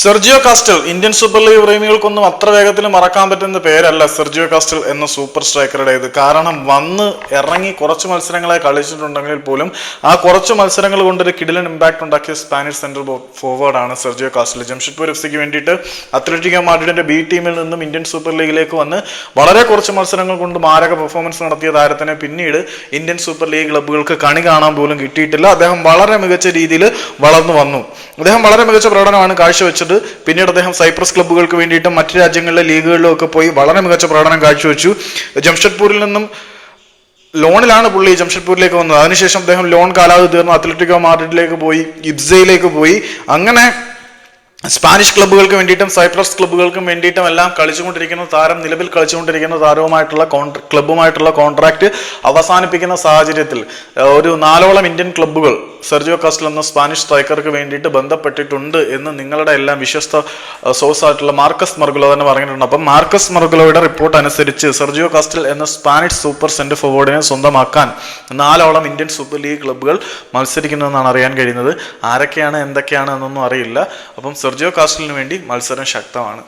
Sergio Castel Indian super league പ്രേമികൾക്കൊന്നും അത്ര വേഗത്തിൽ മറക്കാൻ പറ്റുന്ന പേരല്ല സെർജിയോ കാസ്റ്റൽ എന്ന സൂപ്പർ സ്ട്രൈക്കറുടേത്. കാരണം വന്ന് ഇറങ്ങി കുറച്ച് മത്സരങ്ങളെ കളിച്ചിട്ടുണ്ടെങ്കിൽ പോലും ആ കുറച്ച് മത്സരങ്ങൾ കൊണ്ടൊരു കിടിലൻ ഇമ്പാക്ട് ഉണ്ടാക്കിയ സ്പാനിഷ് സെൻട്രൽ ഫോർവേഡാണ് സെർജിയോ കാസ്റ്റൽ. ജംഷഡ്പൂർ എഫ് സിക്ക് വേണ്ടിയിട്ട് അത്ലറ്റിക്കോ മാഡ്രിഡിന്റെ ബി ടീമിൽ നിന്നും ഇന്ത്യൻ സൂപ്പർ ലീഗിലേക്ക് വന്ന് വളരെ കുറച്ച് മത്സരങ്ങൾ കൊണ്ട് മാരക പെർഫോമൻസ് നടത്തിയ താരത്തിനെ പിന്നീട് ഇന്ത്യൻ സൂപ്പർ ലീഗ് ക്ലബ്ബുകൾക്ക് കണി കാണാൻ പോലും കിട്ടിയിട്ടില്ല. അദ്ദേഹം വളരെ മികച്ച രീതിയിൽ വളർന്നു വന്നു. അദ്ദേഹം വളരെ മികച്ച പ്രകടനമാണ് കാഴ്ചവെച്ചത്. പിന്നീട് അദ്ദേഹം സൈപ്രസ് ക്ലബ്ബുകൾക്ക് വേണ്ടിയിട്ടും മറ്റു രാജ്യങ്ങളിലെ ലീഗുകളിലും ഒക്കെ പോയി വളരെ മികച്ച പ്രകടനം കാഴ്ചവെച്ചു. ജംഷഡ്പൂരിൽ നിന്നും ലോണിലാണ് പുള്ളി ജംഷഡ്പൂരിലേക്ക് വന്നത്. അതിനുശേഷം അദ്ദേഹം ലോൺ കാലാവധി തീർന്നു. അത്ലറ്റിക്കോ മാഡ്രിഡിലേക്ക് പോയി ഇബ്സയിലേക്ക് പോയി. അങ്ങനെ സ്പാനിഷ് ക്ലബ്ബുകൾക്ക് വേണ്ടിയിട്ടും സൈപ്രസ് ക്ലബ്ബുകൾക്കും വേണ്ടിയിട്ടും എല്ലാം കളിച്ചുകൊണ്ടിരിക്കുന്ന താരം നിലവിൽ കളിച്ചുകൊണ്ടിരിക്കുന്ന താരവുമായിട്ടുള്ള കോൺട്രാ ക്ലബ്ബുമായിട്ടുള്ള കോൺട്രാക്ട് അവസാനിപ്പിക്കുന്ന സാഹചര്യത്തിൽ ഒരു നാലോളം ഇന്ത്യൻ ക്ലബ്ബുകൾ സെർജിയോ കാസ്റ്റൽ എന്ന സ്പാനിഷ് സ്ട്രൈക്കർക്ക് വേണ്ടിയിട്ട് ബന്ധപ്പെട്ടിട്ടുണ്ട് എന്ന് നിങ്ങളുടെ എല്ലാം വിശ്വസ്ത സോഴ്സ് ആയിട്ടുള്ള മാർക്കസ് മർഗുലോ തന്നെ പറഞ്ഞിട്ടുണ്ട്. അപ്പം മാർക്കസ് മർഗുലോയുടെ റിപ്പോർട്ട് അനുസരിച്ച് സെർജിയോ കാസ്റ്റൽ എന്ന സ്പാനിഷ് സൂപ്പർ സെന്റർ ഫോർവേഡിനെ സ്വന്തമാക്കാൻ നാലോളം ഇന്ത്യൻ സൂപ്പർ ലീഗ് ക്ലബ്ബുകൾ മത്സരിക്കുന്നതെന്നാണ് അറിയാൻ കഴിയുന്നത്. ആരൊക്കെയാണ് എന്തൊക്കെയാണ് എന്നൊന്നും അറിയില്ല. അപ്പം സെർജിയോ കാസ്റ്റലിന് വേണ്ടി മത്സരം ശക്തമാണ്.